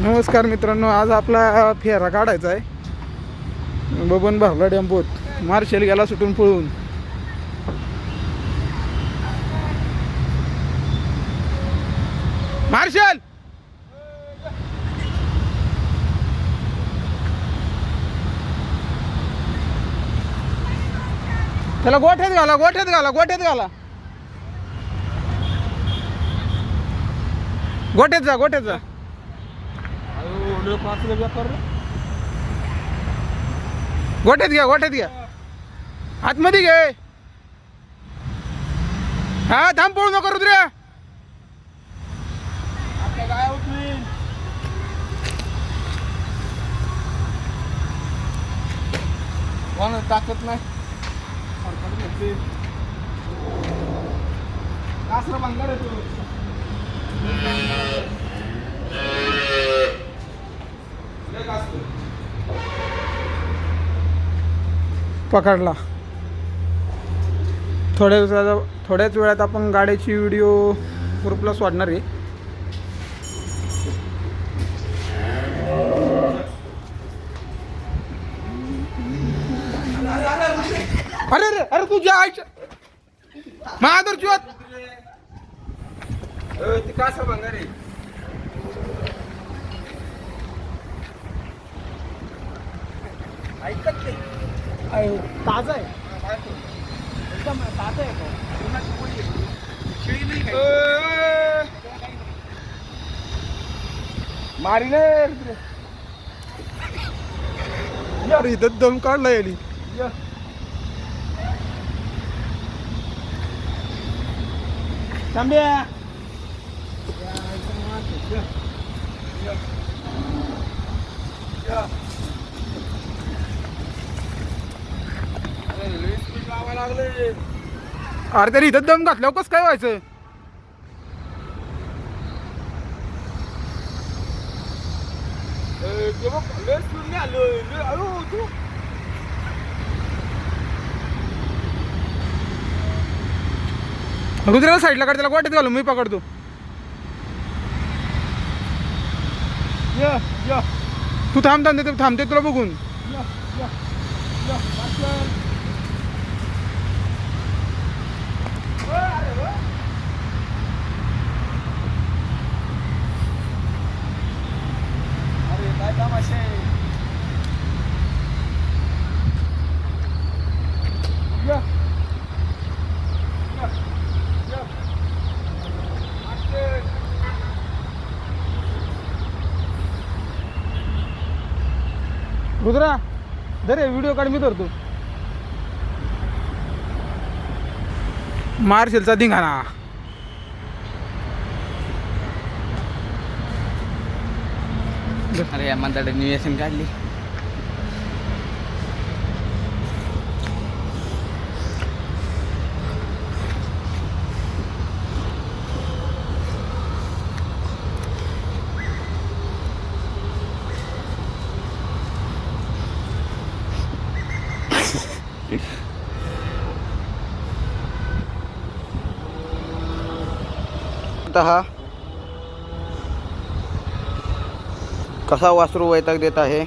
नमस्कार मित्रांनो आज आपला फेरा काढायचा आहे. बबन भरला डेंपोत मार्शल गेला सुटून पळून. मार्शल! त्याला गोठ्यात घाला गोठ्यात घाला गोठ्यात घाला. गोठ्यात जा गोठ्यात जा. गोठ्यात घ्या गोठ्यात घ्या आतमध्ये घे हा। थांब पळू नको रुद्र्या ताकद नाही कासरा बंगार आहे तो। पकडला. थोड्या दिवसाचा थोड्याच वेळात आपण गाड्याची व्हिडिओ ग्रुपला सोडणार आहे. अरे अरे अरे तुझ्या आईच्या महादर चुवत अ, ती कासरा ऐकत नाही. ताजा आहे एकदम ताजा आहे तो. उन्हाची पोळी आहे. शिळी नाही खायची. मारी नाही रे. अरे इथं दम काढला याली ये. तांब्या लागले अरे तरी इथं दम घातल्यावर कसं काय व्हायचं रुद्राला साईडला काढ त्याला गोट्यात घालून मी पकडतो ये ये तू थांब थांब ते थांबते तुला बघून अरे रुद्रा दरे व्हिडिओ काढ मी धरतो. मार्शलचा धिंगाणा. अरे या म्हणतात न्यू एसन काढली आता हा कसा वासरू वैताग देत आहे?